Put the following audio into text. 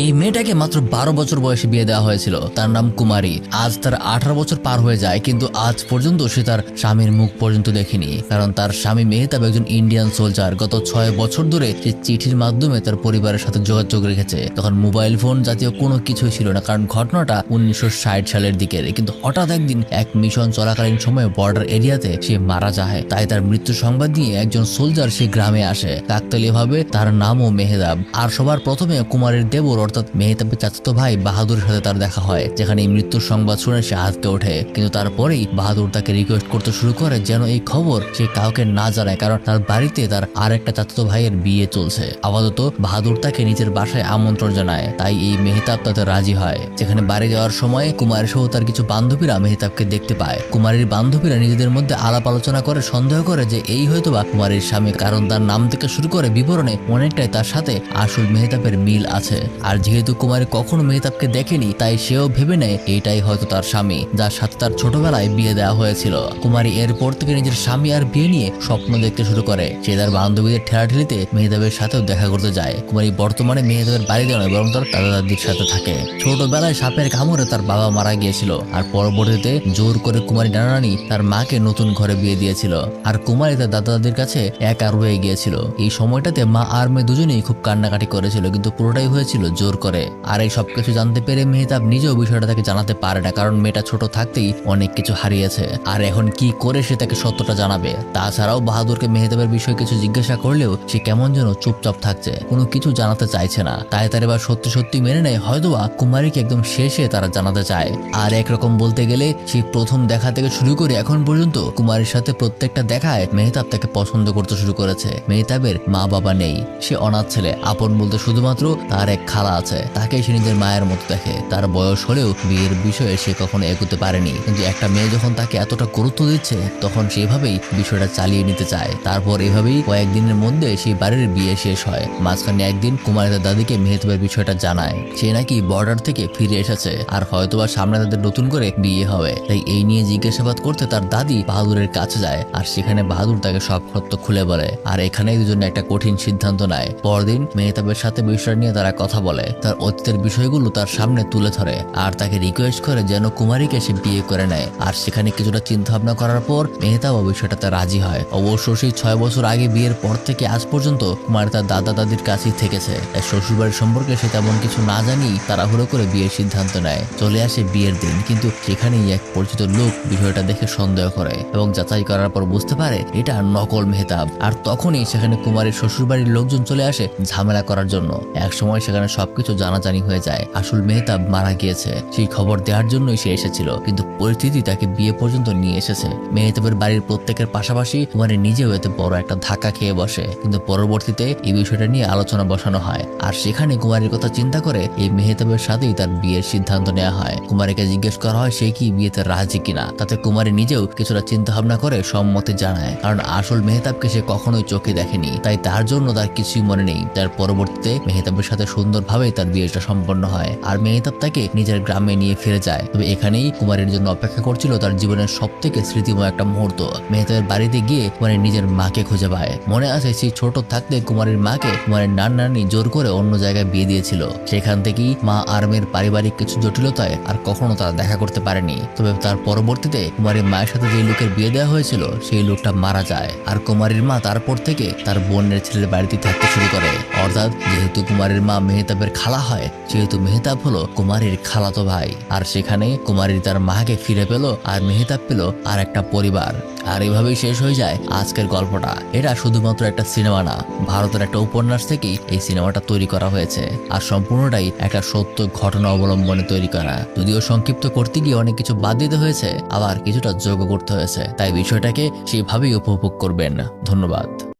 এই মেয়েটাকে মাত্র বারো বছর বয়সে বিয়ে দেওয়া হয়েছিল। তার নাম কুমারী। আজ তার আঠারো বছর পার হয়ে যায়, কিন্তু আজ পর্যন্ত সে তার স্বামীর মুখ পর্যন্ত দেখেনি। কারণ তার স্বামী মেহতাব একজন ইন্ডিয়ান সোলজার গত ছয় বছর ধরে সে চিঠির মাধ্যমে তার পরিবারের সাথে যোগাযোগ রেখেছে। তখন মোবাইল ফোন জাতীয় কোনো কিছুই ছিল না, কারণ ঘটনাটা উনিশশো ষাট সালের দিকে কিন্তু হঠাৎ একদিন এক মিশন চলাকালীন সময়ে বর্ডার এরিয়াতে সে মারা যায়। তাই তার মৃত্যু সংবাদ নিয়ে একজন সোলজার সে গ্রামে আসে। কাকতালীয় ভাবে তার নামও মেহেদাব আর সবার প্রথমে কুমারের দেবর অর্থাৎ মেহতাবের চাচাতো ভাই বাহাদুরের সাথে তার দেখা হয়, যেখানে এই মৃত্যুর সংবাদ শুনে সে আজকে ওঠে। কিন্তু তারপরেই বাহাদুর তাকে রিকোয়েস্ট করতে শুরু করে যেন এই খবর সে কাউকে না জানায়, কারণ তার বাড়িতে তার আরেকটা চাচাতো ভাইয়ের বিয়ে চলছে। আপাতত বাহাদুর তাকে নিজের বাসায় আমন্ত্রণ জানায়, তাই এই মেহতাব তাতে রাজি হয়, যেখানে বাড়ি যাওয়ার সময় কুমার সহ তার কিছু বান্ধবীরা মেহতাবকে দেখতে পায়। কুমারের বান্ধবীরা নিজেদের মধ্যে আলাপ আলোচনা করে, সন্দেহ করে যে এই হয়তো বা কুমারের স্বামী, কারণ তার নাম থেকে শুরু করে বিবরণে অনেকটাই তার সাথে আসল মেহতাবের মিল আছে। আর যেহেতু কুমারী কখনো মেহতাবকে দেখেনি, তাই সেও ভেবে নেয় এটাই হয়তো তার স্বামী, যার সাথে তার ছোটবেলায় বিয়ে দেওয়া হয়েছিল। কুমারী এরপর থেকে নিজের স্বামী আর বিয়ে নিয়ে স্বপ্ন দেখতে শুরু করে। সে তার বান্ধবীদের ঠেলাঠেলিতে মেহতাবের সাথেও দেখা করতে যায়। কুমারী বর্তমানে মেহতাবের বাড়িতে নয় বরং তার দাদা দাদির সাথে থাকে। ছোটবেলায় সাপের কামড়ে তার বাবা মারা গিয়েছিল। আর পরবর্তীতে জোর করে কুমারী নানানি তার মাকে নতুন ঘরে বিয়ে দিয়েছিল। আর কুমারী তার দাদা দাদির কাছে একা রয়ে গিয়েছিল। এই সময়টাতে মা আর মেয়ে দুজনেই খুব কান্নাকাটি করেছিল, কিন্তু পুরোটাই হয়েছিল জোর করে। আর এই সবকিছু জানতে পেরে মেহতাব নিজেও বিষয়টা তাকে জানাতে পারে না, কারণ মেয়েটা ছোট থাকতেই অনেক কিছু হারিয়েছে। আর এখন কি করে সে তাকে সত্যটা জানাবে? তাছাড়াও বাহাদুরকে মেহতাবের বিষয়ে কিছু জিজ্ঞাসা করলেও সে কেমন যেন চুপচাপ থাকছে, কোনো কিছু জানাতে চাইছে না। তাই তার এবার সত্যি সত্যি মেনে নেয়, হয়তোবা কুমারীকে একদম শেষে তারা জানাতে চায়। আর একরকম বলতে গেলে, সে প্রথম দেখা থেকে শুরু করে এখন পর্যন্ত কুমারীর সাথে প্রত্যেকটা দেখায় মেহতাব তাকে পছন্দ করতে শুরু করেছে। মেহতাবের মা বাবা নেই, সে অনাথ ছেলে। আপন বলতে শুধুমাত্র তার এক খালা আছে। তাকে সে নিজের মায়ের মতো দেখে। তার বয়স হলেও বিয়ের বিষয়ে সে কখনো এগোতে পারেনি। কিন্তু একটা মেয়ে যখন তাকে এতটা গুরুত্ব দিচ্ছে, তখন সেভাবেই বিষয়টা চালিয়ে নিতে চায়। তারপর এভাবেই কয়েকদিনের মধ্যে সেই বাড়ির বিয়ে শেষ হয়। মাঝখানে একদিন কুমারী তার দাদিকে মেহতাবের বিষয়টা জানায়। সে নাকি বর্ডার থেকে ফিরে এসেছে আর হয়তোবা সামনে তাদের নতুন করে বিয়ে হবে। তাই এই নিয়ে জিজ্ঞাসাবাদ করতে তার দাদি বাহাদুরের কাছে যায় আর সেখানে বাহাদুর তাকে সব সত্য খুলে বলে। আর এখানেই দুজনে একটা কঠিন সিদ্ধান্ত নেয়। পরদিন মেহতাবের সাথে বিষয় নিয়ে তারা কথা বলে। তার অতীতের বিষয়গুলো তার সামনে তুলে ধরে আর তাকে রিকোয়েস্ট করে যেন কুমারীকে সে বিয়ে করে নেয়। আর সেখানে কিছুটা চিন্তা ভাবনা করার পর মেহতাব বিষয়টাতে রাজি হয়। অবশ্য সেই ছয় বছর আগে বিয়ের পর থেকে আজ পর্যন্ত কুমার তার দাদা দাদির কাছেই থেকেছে। তাই শ্বশুরবাড়ির সম্পর্কে সে তেমন কিছু না জানি তাড়াহুড়ো করে বিয়ের সিদ্ধান্ত নেয়। চলে আসে বিয়ের দিন, কিন্তু সেখানেই এক পরিচিত লোক বিষয়টা দেখে সন্দেহ করে এবং যাচাই করার পর বুঝতে পারে এটা নকল মেহতাব আর তখনই সেখানে কুমারের শ্বশুরবাড়ির লোকজন চলে আসে ঝামেলা করার জন্য। এক সময় সেখানে সবকিছু জানাজানি হয়ে যায়। আসল মেহতাব মারা গিয়েছে। সেই খবর দেওয়ার জন্যই সে এসেছিল, কিন্তু পরিস্থিতি তাকে বিয়ে পর্যন্ত নিয়ে এসেছে। মেহতাবের বাড়ির প্রত্যেকের পাশাপাশি কুমারী নিজেও এতে বড় একটা ধাক্কা খেয়ে বসে। কিন্তু পরবর্তীতে এই বিষয়টা নিয়ে আলোচনা বসানো হয়। আর সেখানে কুমারীর কথা চিন্তা করে এই মেহতাবের সাথেই তার বিয়ের সিদ্ধান্ত নেওয়া হয়। কুমারীকে জিজ্ঞেস করা হয়, সে কি বিয়েতে রাজি কিনা? তাতে কুমারী নিজেও কিছুটা চিন্তা ভাবনা করে সম্মতি জানায়। কারণ আসল মেহতাবকে সে কখনোই চোখে দেখেনি। তাই তার জন্য তার কিছুই মনে নেই। তার পরবর্তীতে মেহতাবের সাথে সুন্দরভাবে তার বিয়েটা সম্পন্ন হয়। আর মেহতাব তাকে নিজের গ্রামে নিয়ে ফিরে যায়। তবে এখানেই কুমারীর জন্য অপেক্ষা করছিল তার জীবনের সব থেকে স্মৃতিময় একটা মুহূর্ত। মেহতাবের বাড়িতে গিয়ে কুমারী নিজের মাকে খুঁজে পায়। মনে আছে সেই ছোট থাকতে কুমারীর মাকে কুমারীর নান নানি জোর করে অন্য জায়গায় বিয়ে দিয়েছিল। সেখান থেকেই মা আর মেয়ের পারিবারিক কিছু জটিলতায় আর কখনো তারা দেখা করতে পারেনি। তবে তার পরবর্তীতে কুমারীর মায়ের সাথে যে লোকের বিয়ে দেওয়া হয়েছিল, সেই লোকটা মারা যায়। আর কুমারীর মা তারপর থেকে তার বোনের ছেলের বাড়িতে থাকতে শুরু করে। অর্থাৎ যেহেতু কুমারীর মা মেহতাবের খালা হয়, যেহেতু মেহতাব হলো কুমারীর খালাতো ভাই। আর সেখানে কুমারী তার মাকে ফিরে পেল আর মেহতাব পেল আর একটা পরিবার। আর এভাবেই শেষ হয়ে যায় আজকের গল্পটা। এটা শুধুমাত্র একটা সিনেমা না, ভারতের একটা উপন্যাস থেকেই এই সিনেমাটা তৈরি করা হয়েছে। আর সম্পূর্ণটাই একটা সত্য ঘটনা অবলম্বনে তৈরি করা। যদিও সংক্ষিপ্ত করতে গিয়ে অনেক কিছু বাদ দিতে হয়েছে, আবার কিছুটা যোগ করতে হয়েছে। তাই বিষয়টাকে সেভাবেই উপভোগ করবেন। ধন্যবাদ।